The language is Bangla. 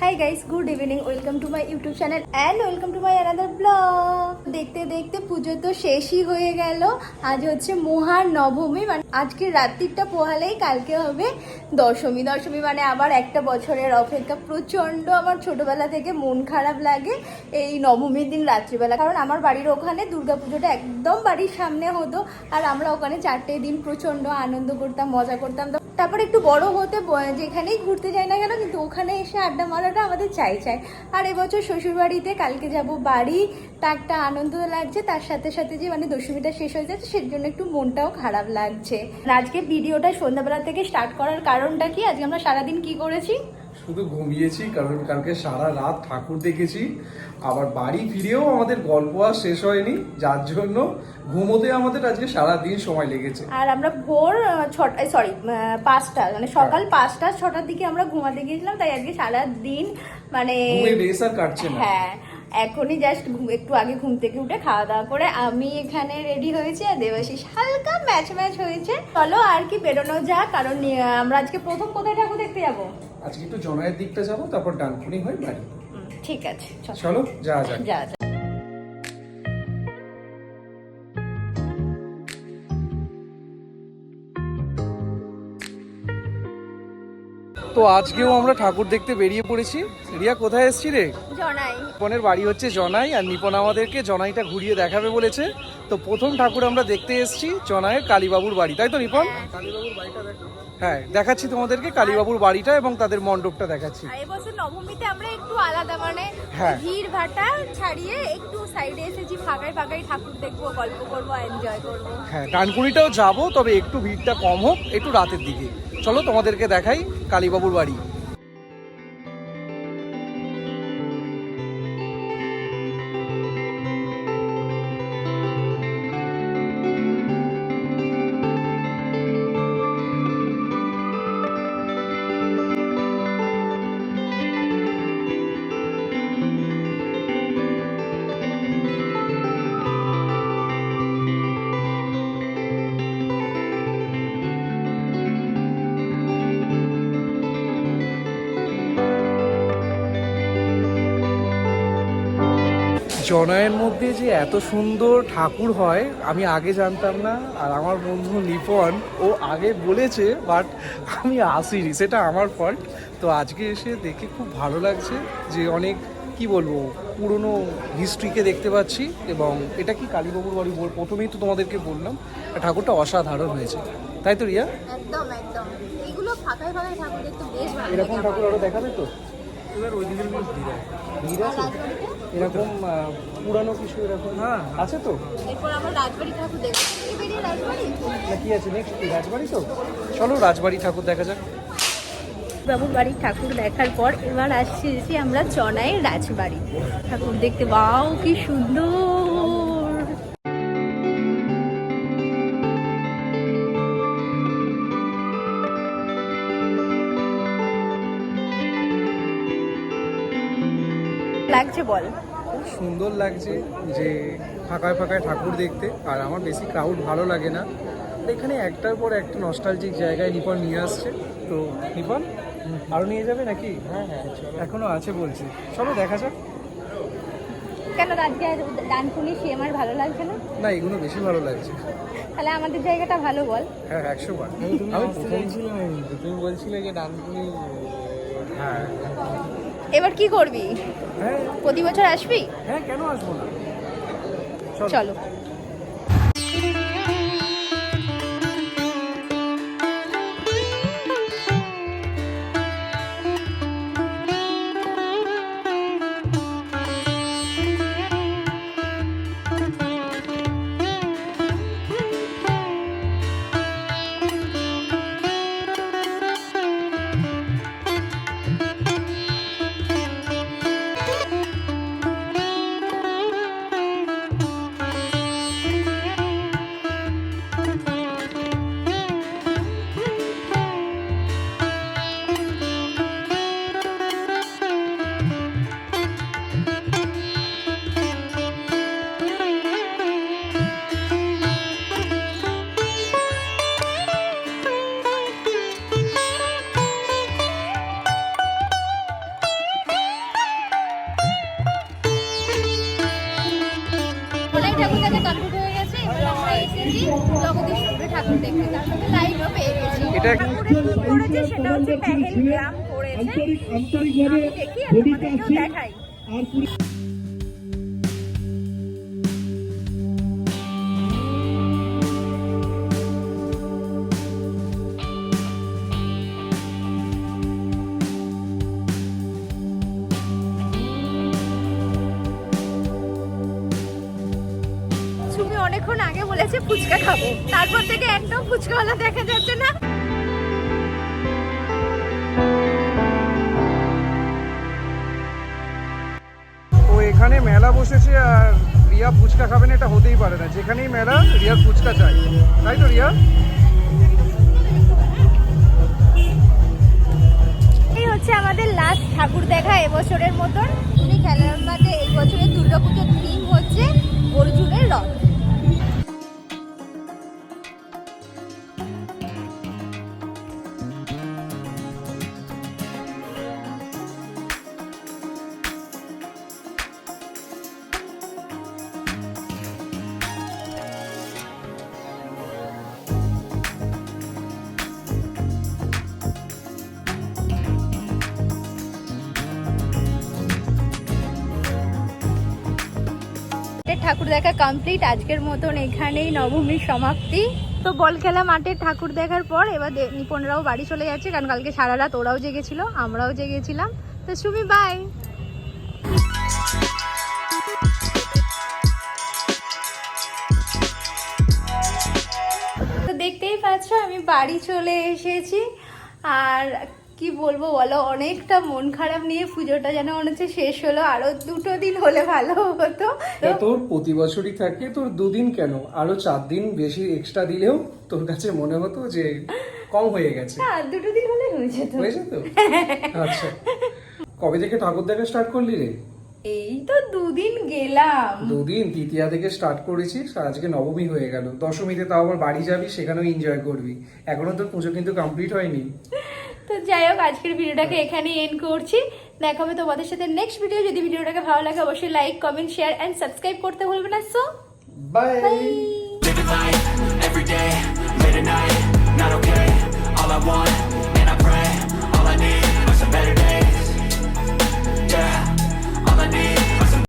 Hi guys good evening welcome to my YouTube channel and welcome to my another blog দেখতে দেখতে পুজো তো শেষই হয়ে গেল। আজ হচ্ছে মহার নবমী মানে আজকে রাত্রিটা পোহালেই কালকে হবে দশমী। দশমী মানে আবার একটা বছরের অপেক্ষা। প্রচণ্ড আমার ছোটবেলা থেকে মন খারাপ লাগে এই নবমীর দিন রাত্রিবেলা। কারণ আমার বাড়ির ওখানে দুর্গাপুজোটা একদম বাড়ির সামনে হতো। আর আমরা ওখানে চারটে দিন প্রচণ্ড আনন্দ করতাম, মজা করতাম। তো তারপর একটু বড় হতে যেখানেই ঘুরতে যাই না কেন, কিন্তু ওখানে এসে আড্ডা মারাটা আমাদের চাই চাই। আর এবছর শ্বশুরবাড়িতে কালকে যাব বাড়ি তা একটা আনন্দ লাগছে, তার সাথে সাথে যে মানে দশমীটা শেষ হয়ে যাচ্ছে, সের জন্য একটু মনটাও খারাপ লাগছে। আজকে ভিডিওটা সন্ধ্যাবেলা থেকে স্টার্ট করার কারণটা কি? আজকে আমরা সারাদিন কি করেছি? শুধু ঘুমিয়েছি কারণ কালকে সারা রাত ঠাকুর দেখেছি। আবার বাড়ি ফিরেও আমাদের গল্প আর শেষ হয়নি যার জন্য ঘুমোতে আমাদের আজকে সারা দিন সময় লেগেছে। আর আমরা ভোর ছটায় ছটা সরি পাঁচটা মানে সকাল পাঁচটা ছটার দিকে আমরা ঘুমাতে গিয়েছিলাম তাই আজকে সারা দিন মানে রেস আর কাটছে না। হ্যাঁ এখনই জাস্ট একটু আগে ঘুম থেকে উঠে খাওয়া দাওয়া করে আমি এখানে রেডি হয়েছি আর দেবাশিস হালকা ম্যাচ ম্যাচ হয়েছে। চলো আর কি বেরোনো যাক কারণ আমরা আজকে প্রথম কোথায় ঠাকুর দেখতে যাব? আজকে একটু জনায়ের দিকটা যাব তারপর ডানকুনি হয়ে বাড়ি। ঠিক আছে চলো। চলো যা যা যা তো আজকেও আমরা ঠাকুর দেখতে বেরিয়ে পড়েছি। রিয়া কোথায় এসছি রে? জনাই। নিপনের বাড়ি হচ্ছে জনাই আর নিপন আমাদেরকে জনাইটা ঘুরিয়ে দেখাবে বলেছে। তো প্রথম ঠাকুর আমরা দেখতে এসেছি জনাইয়ের কালীবাবুর বাড়ি তাই তো নিপন? হ্যাঁ। দেখাচ্ছি তোমাদেরকে কালীবাবুর বাড়িটা এবং তাদের মণ্ডপটা দেখাচ্ছি। এবছর নবমীতে আমরা একটু আলাদা মানে হ্যাঁ। ভিড় ভাটা ছাড়িয়ে একটু সাইডে এসেছি ফাঁকায় ফাঁকায় ঠাকুর দেখব গল্প করব এনজয় করব। হ্যাঁ ডানকুনিটাও যাব তবে একটু ভিড়টা কম হোক একটু রাতের দিকে। চলো তোমাদেরকে দেখাই কালীবাবুর বাড়ি। জনায়ের মধ্যে যে এত সুন্দর ঠাকুর হয় আমি আগে জানতাম না আর আমার বন্ধু নিপন ও আগে বলেছে বাট আমি আসিনি সেটা আমার ফল্ট তো আজকে এসে দেখে খুব ভালো লাগছে যে অনেক কি বলব পুরনো হিস্ট্রিকে দেখতে পাচ্ছি এবং এটা কি কালীবাবুর বাড়ি? বল- প্রথমেই তো তোমাদেরকে বললাম ঠাকুরটা অসাধারণ হয়েছে। তাই তো রিয়া? একদম একদম। এগুলো ফাঁকায় ফাঁকায় ঠাকুর দেখতে বেশ ভালো এরকম ঠাকুর আরও দেখাবে তো? এবার ওই দিকের ভিড় আছে। এরকম পুরানো কিছু এরকম? হ্যাঁ। আছে তো? এরপর আমরা রাজবাড়ি ঠাকুর দেখব। এবারে রাজবাড়ি? না কি আছে নেক্সট রাজবাড়ি তো? চলো রাজবাড়ি ঠাকুর দেখা যাক। বাবুর বাড়ির ঠাকুর দেখার পর এবার আসছি এসে আমরা চনাইয়ের রাজবাড়ি। ঠাকুর দেখতে বাও কি সুন্দর! লাগছে বল। খুব সুন্দর লাগছে যে ফাঁকায় ফাঁকায় ঠাকুর দেখতে আর আমার বেশি ক্রাউড ভালো লাগে না। এখানে একটার পর একটা নস্টালজিক জায়গায় নিপন নিয়ে আসছে। তো নিপন আরও নিয়ে যাবে নাকি? হ্যাঁ হ্যাঁ এখনও আছে বলছে। চলো দেখা যাক। কেন আজকে ডানকুনি সে আমার ভালো লাগছে না? না এগুলো বেশি ভালো লাগছে। তাহলে আমাদের জায়গাটা ভালো বল। হ্যাঁ একশো বার। আমি তুমি বলছিলে যে ডানকুনি হ্যাঁ। এবার কি করবি? হ্যাঁ। প্রতি বছর আসবি? হ্যাঁ কেন আসব না? চলো। এসেছি জগদীশ্বরের ঠাকুর দেখতে তার সাথে লাইনও পেয়ে গেছি। এটা করেছে সেটা হচ্ছে পেহেলগ্রাম করেছে। আন্তরিক আন্তরিকভাবে আমি দেখাই। আগে বলেছে ফুচকা খাব। তারপর থেকে একদম ফুচকাওয়ালা দেখা যাচ্ছে না। ও এখানে মেলা বসেছে আর রিয়া ফুচকা খাবে না এটা হতেই পারে না। যেখানেই মেলা রিয়ার ফুচকা চাই। তাই তো রিয়া? এই হচ্ছে আমাদের লাস্ট ঠাকুর দেখা এবছরের মতন। উনি খেলার মাঠে এই বছরের দুর্গাপুজোর থিম হচ্ছে অর্জুনের রথ। ঠাকুর দেখা কমপ্লিট আজকের মতন এখানেই নবমীর সমাপ্তি। তো বল খেলা মাঠের ঠাকুর দেখার পর এবার নিপনরাও বাড়ি চলে যাচ্ছে, কারণ কালকে সারা রাত ওরাও জেগেছিল, আমরাও জেগেছিলাম। তো সুমি বাই দেখতেই পাচ্ছ, আমি বাড়ি চলে এসেছি। আর কি বলব বলো? অনেকটা মন খারাপ নিয়ে পুজোটা যেন মনে হচ্ছে শেষ হলো। আরও দুটো দিন হলে ভালো হতো। তোর প্রতি বছরই থাকে তোর দুদিন কেন? আরও চার দিন বেশি এক্সট্রা দিলেও তোর কাছে মনে হতো যে কম হয়ে গেছে। না দুটো দিন হলে হয়ে যেত। হয়েছে তো আচ্ছা। কবে থেকে ঠাকুর দেখা স্টার্ট করলি রে? এই তো দুদিন গেলাম। দুদিন তৃতীয়া থেকে স্টার্ট করেছিস আজকে নবমী হয়ে গেল। দশমীতে তাও আবার বাড়ি যাবি সেখানেও এনজয় করবি। এখনও তোর পুজো কিন্তু কমপ্লিট হয়নি। তো যাই হোক আজকের ভিডিওটাকে এখানে এন্ড করছি। দেখা হবে তোমাদের সাথে নেক্সট ভিডিও যদি ভিডিওটাকে ভালো লাগে অবশ্যই like comment share and subscribe করতে ভুলবে না। So by